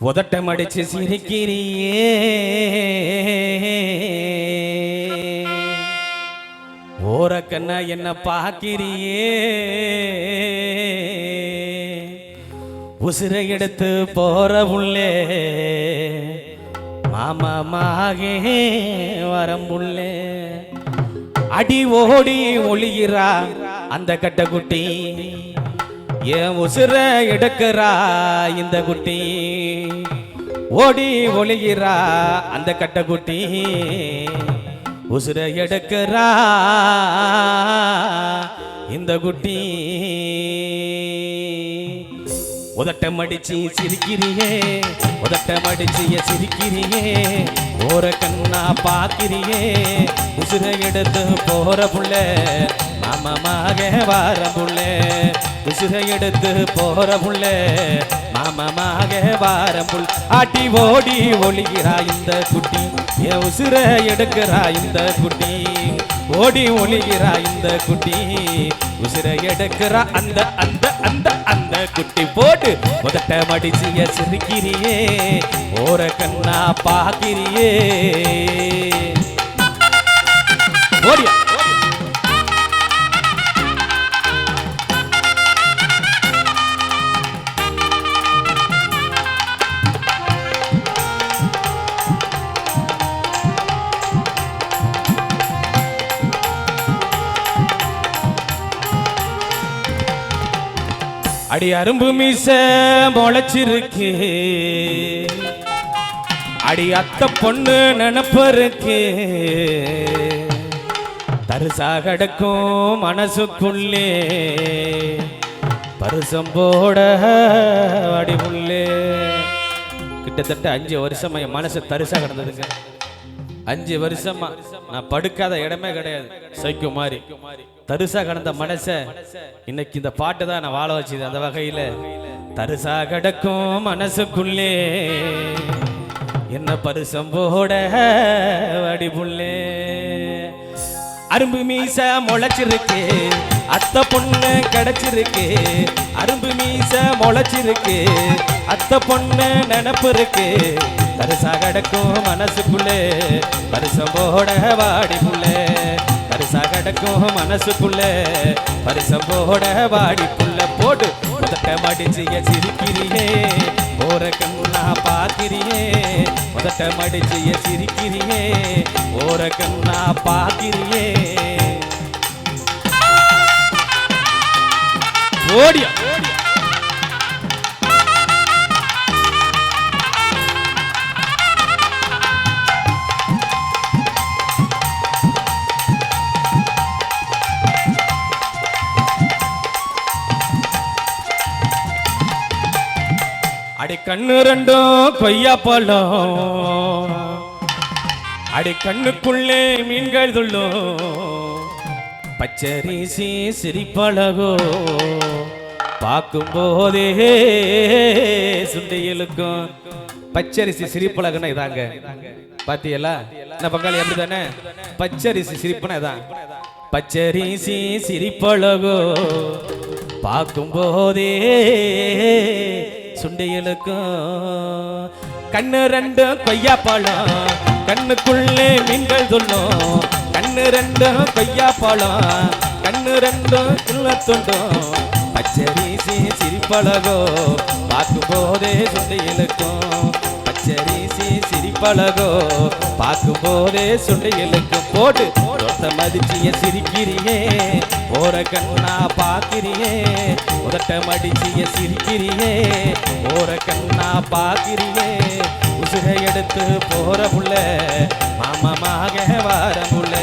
உதட்டம் அடிச்சு சிரிக்கிறியே. ஓரக்கண்ணா என்ன பாக்கிறியே உசிரை எடுத்து போற உள்ளே. மாமாமாகே வரம்புள்ளே அடி ஓடி ஒளிகிறா அந்த கட்டக்குட்டி என் உசுர எடுக்கிறா இந்த குட்டி? ஓடி ஒளிகிறா அந்த கட்டக்குட்டி உசுர எடுக்கிறா இந்த குட்டி. உதட்டம் அடிச்சு சிரிக்கிறியே உதட்டம் அடிச்சு சிரிக்கிறியே ஓர கண்ணா பாக்கிறியே உசுர எடுத்து போற புள்ள மாமமாக வார புள்ள உசுர எடுத்து போற புள்ள மாமமாக வார புல் ஆட்டி ஓடி ஒளிகிறா இந்த குட்டி என் உசுர எடுக்கிறா இந்த குட்டி ஓடி ஒளிகிறா இந்த குட்டி உசுர எடுக்கிறா அந்த அந்த அந்த அந்த குட்டி போட்டு முதட்ட மடிச்சிய சிரிக்கிறியே. ஓர கண்ணா பாக்கிறியே. அடி அரும்பு மீச முளைச்சிருக்கு. அடி அத்த பொண்ணு நினப்பருக்கு. தரிசா கிடக்கும் மனசுக்குள்ளே. பரிசம் போட அடி உள்ளே. கிட்டத்தட்ட அஞ்சு வருஷமா என் மனசு தரிசா கிடந்ததுங்க. அஞ்சு வருஷமா நான் படுக்காத இடமே கிடையாது. சைக்கோ மாதிரி தருசா கடந்த மனச இன்னைக்கு இந்த பாட்டு தான் நான் வாழ வச்சது அந்த வகையில. தருசா கிடக்கும் மனசுக்குள்ளே. என்ன பரிசம் போட வடிபுள்ளே அரும்பு மீச முளைச்சிருக்கு. அத்த பொண்ணு கிடைச்சிருக்கு. அரும்பு மீச முளைச்சிருக்கு. அத்த பொண்ணு நினப்பு இருக்கு. பரிசா கிடக்கும் மனசுக்குள்ளே பரிசம் போட வாடி புள்ளே பரிசா கிடக்கும் மனசுக்குள்ளே பரிசம் போட வாடி புள்ள போட்டு முதட்ட மடிச்சிய சிரிக்கிறியே. போற கண்ணா பாக்கிறியே முதட்ட மடிச்சிய சிரிக்கிறியே. போற கண்ணா பாக்கிறியே ஓடியா கண்ணு ரெண்டும் கொய்யா பழம். அடி கண்ணுக்குள்ளே மீன்கள் துள்ளும். பச்சரிசி சிரிப்பழகோ. பார்க்கும் போதே சுண்டையலுக்கும் பச்சரிசி சிரிப்பழகுன்னா இதாங்க. பாத்தியலா? இந்த பங்காளி எப்படி தானே பச்சரிசி சிரிப்புனா இதான். பச்சரிசி சிரிப்பழகோ. பார்க்கும் போதே சுண்டையலுக்கும் கண்ணு ரெண்டு கொய்யா பழம் கண்ணுக்குள்ளே மீன்கள் சொல்லும் கண்ணு ரெண்டு கொய்யா பழம் கண்ணு ரெண்டும் துண்டும் பச்சரிசி சிரிப்பழகோ பார்க்கும் போதே சுண்டையலுக்கும். பச்சரிசி சிரிப்பழகோ. பார்க்கும் போதே சுண்டைகளுக்கு போட்டு ஒத்த மதிச்சிய சிரிக்கிறியே. ஓர கண்ணா பாக்கிறியே உதட்ட மடிச்சிய சிரிக்கிறியே. ஓர கண்ணா பாக்கிறியே உசுரை எடுத்து போற புள்ள மாமமாக வார புள்ள.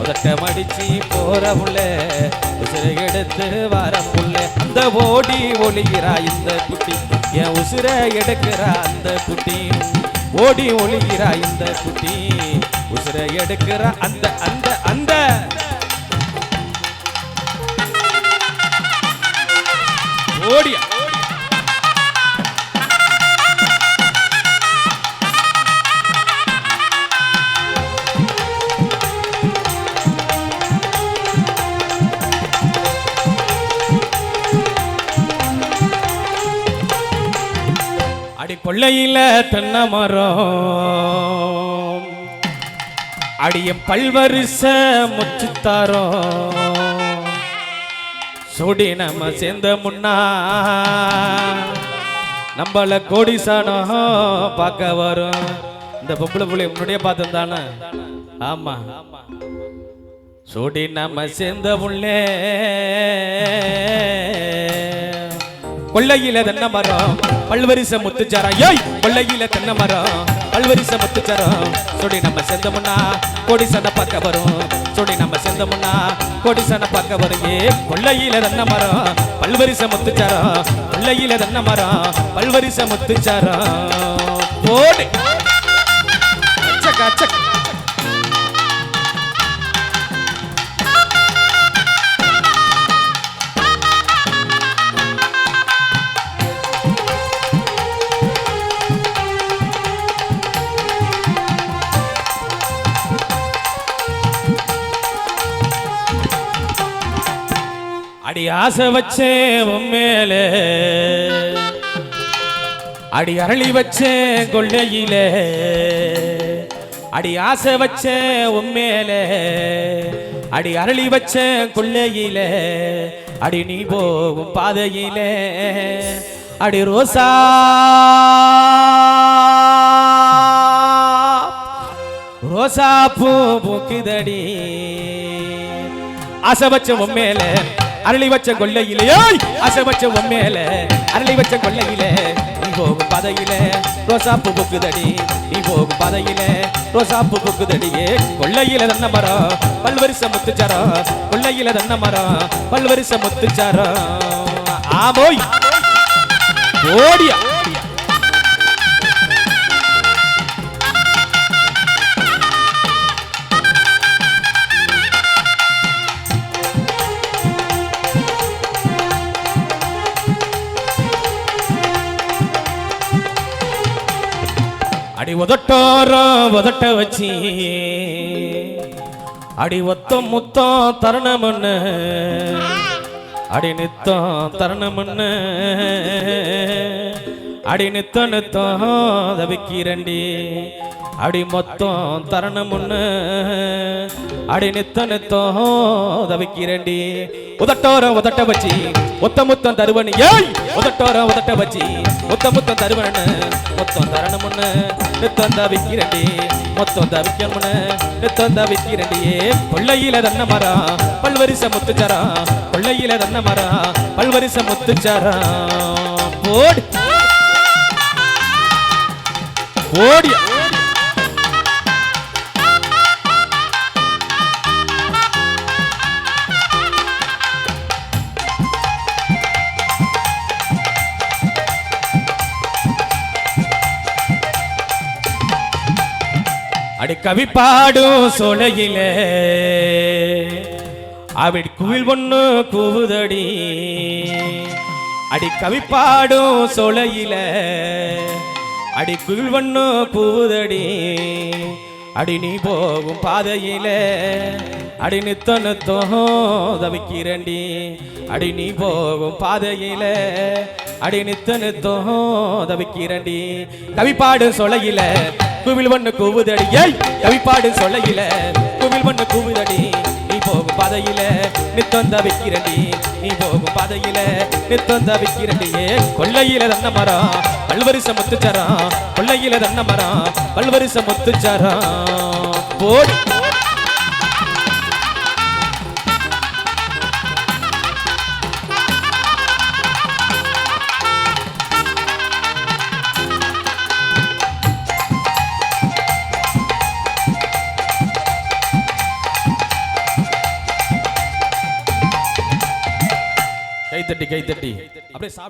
உதட்ட மடிச்சு போற புள்ள உசுரை எடுத்து வார புள்ள. அந்த ஓடி ஒளிகிறாய் இந்த குட்டி. என் உசுர எடுக்கிற அந்த குட்டி. ஓடி ஒளிகிறா இந்த குட்டி. உசுர எடுக்கிற அந்த கொள்ளையில தென்னை மரம். அடியம் பல்வரிச முச்சுத்தாரோ சுடி நம்ம சேர்ந்த முன்னா. நம்மள கோடிசானம் பார்க்க வரும். இந்த பொம்பளை புள்ளி முன்னாடியே பார்த்துருந்தானே. ஆமா. சுடி நம்ம சேர்ந்த முன்னே. கொள்ளையில தென்னை மரம் பல்வரிச முத்துச்சாரா ஏய் கொள்ளையில தென்னை மரம் பல்வரிச முத்துச்சாரம். சொல்லி நம்ம செந்தமுன்னா கோடி சண்டை பார்க்க வரும். சொல்லி நம்ம செந்தமுன்னா கோடி சண்டை பார்க்க வரும். ஏ கொள்ளையில தென்னை மரம் பல்வரிச முத்துச்சாரம். கொள்ளையில தென்னை மரம் பல்வரிச முத்துச்சாரம். போடு. அச்சக்கா அச்சக்கா. அடி ஆசை வச்சே உன் அடி அரளி வச்சே கொள்ளையிலே. அடி ஆசை வச்சே உன் அடி அரளி வச்சே கொள்ளையிலே. அடி நீ போகும் பாதையிலே. அடி ரோசா. ரோசா பூ பூக்குதடி. ஆசை வச்ச உன் அரளி வச்ச கொள்ளையிலே ஏய்! உண்மையில வச்ச வச்ச கொள்ளையில நீ போகும் பதையில ரோசாப்பு புக்குதடி நீ போகும் பதையில ரோசாப்பு புக்குதடியே கொள்ளையில தன்ன மரம் பல்வரிச முத்துச்சாரம் கொள்ளையில தன்ன மரம் பல்வரிச முத்துச்சாரம் ஆமோய் ஓடியா அடி உதட்டோரம் உதட்ட வச்சி. அடி ஒத்தம் முத்தம் தருணமண்ணு அடி நித்தம் தருணமண்ணு அடி நித்த நித்தம் தவிக்கிறண்டி. அடி மொத்தம் தருணமுன்னு அடி நித்த நித்தம் தவிக்கிறண்டி. உதட்டோரம் உதட்ட வச்சி. ஒத்த முத்தம் தருவன் ஏய் உதட்டோரம் உதட்ட வச்சி. ஒத்த முத்தம் தருவன் மொத்தம் தரணும்னு நித்தம் தவிக்கிறண்டி மொத்தம் தவிக்கணும்னு நித்தம் தவிக்கிறண்டியே கொள்ளையில தன்ன மரா. பல்வரிச முத்துச்சாரா. கொள்ளையில தன்ன மரா. பல்வரிச முத்துச்சாரா. ஓடி. ஓடியா. அடி கவி பாடும் சோலையிலே. அவிடி குவில் ஒண்ணு கூவுதடி. அடி கவி பாடும் சோலையில. அடி குவில் ஒண்ணு கூவுதடி. அடி நீ போகும் பாதையில. அடி நித்த நித்தம் தவிக்கிறண்டி அடி நீ போகும் பாதையில. அடி நித்த நித்தம் தவிக்கிறண்டி கவிப்பாடு சொலையில. குவில் ஒண்ணு கூவுதடி. ஏய் கவிப்பாடு சொலையில குவில் ஒண்ணு கூவுதடி. நீ போகும் பாதையில நித்தம் தவிக்கிறண்டி நீ போகும் பாதையில நித்தம் தவிக்கிறண்டியே கொள்ளையில தன்ன மரம் பல்வரிச முத்துச்சரம். கொள்ளையில தன்ன மரம் பல்வரிச முத்துச்சரம். போடி. கைத்தட்டி அப்படியே சாப்பிட்டு